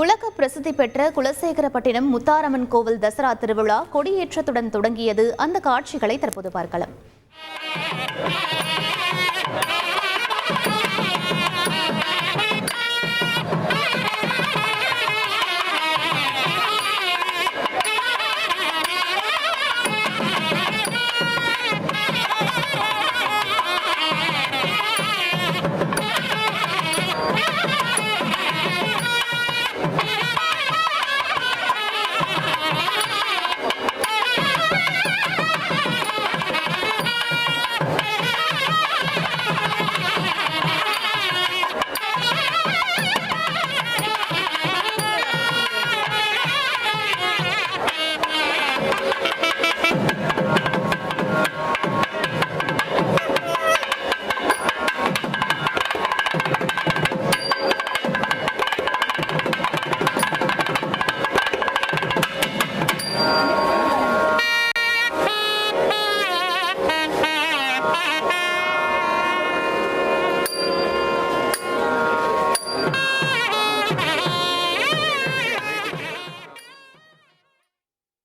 உலக பிரசித்தி பெற்ற குலசேகரப்பட்டினம் முத்தாரம்மன் கோவில் தசரா திருவிழா கொடியேற்றத்துடன் தொடங்கியது. அந்த காட்சிகளை தற்போது பார்க்கலாம்.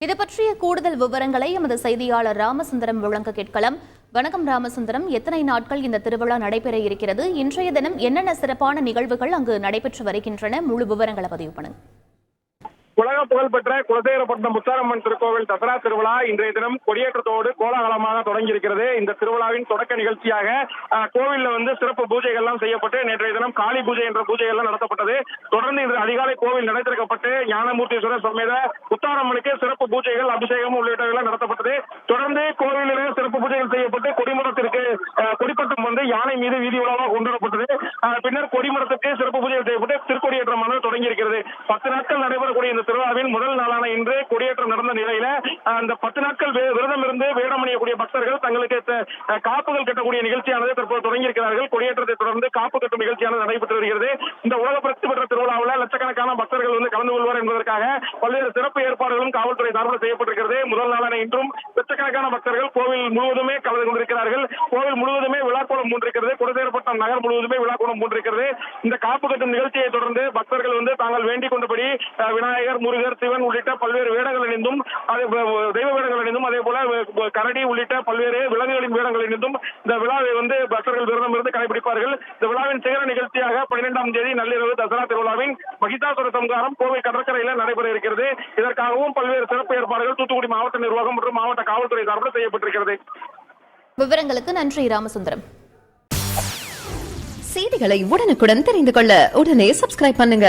இது பற்றிய கூடுதல் விவரங்களை எமது செய்தியாளர் ராமசுந்தரம் விளங்க கேட்கலாம். வணக்கம் ராமசுந்தரம். எத்தனை நாட்கள் இந்த திருவிழா நடைபெற இருக்கிறது? இன்றைய தினம் என்னென்ன சிறப்பான நிகழ்வுகள் அங்கு நடைபெற்று வருகின்றன? முழு விவரங்களை பதிவு பண்ணுங்க. உலக புகழ்பெற்ற குலசேகரப்பட்டினம் முத்தாரம்மன் திருக்கோவில் தசரா திருவிழா இன்றைய தினம் கொடியேற்றத்தோடு கோலாகலமாக தொடங்கி இருக்கிறது இந்த திருவிழாவின் தொடக்க நிகழ்ச்சியாக அஹ், கோவில்ல வந்து சிறப்பு பூஜைகள் எல்லாம் செய்யப்பட்டு நேற்றைய தினம் காளி பூஜை என்ற பூஜை எல்லாம் நடத்தப்பட்டது. தொடர்ந்து இன்று அதிகாலை கோவில் நடை திறக்கப்பட்டு ஞானமூர்த்தீஸ்வரர் சமேத முத்தாரம்மனுக்கு சிறப்பு பூஜைகள் அபிஷேகம் உள்ளிட்டவைகள் நடத்தப்பட்டது. தொடர்ந்து கோவிலில் சிறப்பு பூஜைகள் செய்யப்பட்டு கொடிமரத்திற்கு அஹ், வந்து யானை மீது வீதி உலாவாக கொண்டு வரப்பட்டது பின்னர் கொடிமரத்துக்கு சிறப்பு பூஜை செய்யப்பட்டு திருக்கொடியேற்றமானது தொடங்கி இருக்கிறது பத்து நாட்கள் நடைபெறக்கூடிய இந்த திருவிழாவின் முதல் நாளான இன்று கொடியேற்றம் நடந்த நிலையில அந்த பத்து நாட்கள் விரதம் இருந்து வேடம் அணியக்கூடிய பக்தர்கள் தங்களுக்கு காப்புகள் கட்டக்கூடிய நிகழ்ச்சியானது தற்போது தொடங்கி இருக்கிறார்கள் கொடியேற்றத்தை தொடர்ந்து காப்பு கட்டும் நிகழ்ச்சியானது நடைபெற்று வருகிறது. இந்த உலக பிரசித்தி பெற்ற திருவிழா லட்சக்கணக்கான பக்தர்கள் வந்து கலந்து கொள்வார் என்பதற்காக பல்வேறு சிறப்பு ஏற்பாடுகளும் காவல்துறை சார்பில் செய்யப்பட்டிருக்கிறது. முதல் நாளான இன்றும் லட்சக்கணக்கான பக்தர்கள் கோவில் முழுவதுமே கலந்து கொண்டிருக்கிறார்கள். கோவில் முழுவதுமே விழாக்கோலம் மூன்றிருக்கிறது குலசேரப்பட்டம் நகர் முழுவதுமே விழாக்கோலம் மூன்றிருக்கிறது இந்த காப்பு கட்டும் நிகழ்ச்சியை தொடர்ந்து பக்தர்கள் வந்து தாங்கள் வேண்டிக் கொண்டபடி விநாயகர் முருகர் சிவன் உள்ளிட்ட பல்வேறு வேடங்கள் அணிந்தும் தெய்வ வேடங்கள் அணிந்தும் அதே போல கரடி உள்ளிட்ட பல்வேறு விலங்குகளின் வேடங்கள் அணிந்தும் இந்த விழாவை வந்து பக்தர்கள் விரதம் இருந்து கடைபிடிப்பார்கள். இந்த விழாவின் சிகர நிகழ்ச்சியாக பன்னிரெண்டாம் தேதி நள்ளிரவு தசரா திருவிழாவின் மகிதா சம்ஹாரம் கோவை கடற்கரையில் நடைபெற இருக்கிறது. இதற்காகவும் பல்வேறு சிறப்பு ஏற்பாடுகள் தூத்துக்குடி மாவட்ட நிர்வாகம் மற்றும் மாவட்ட காவல்துறை சார்பில் செய்யப்பட்டிருக்கிறது. விவரங்களுக்கு நன்றி ராமசுந்தரம். செய்திகளை உடனுக்குடன் தெரிந்து கொள்ள உடனே சப்ஸ்கிரைப் பண்ணுங்க.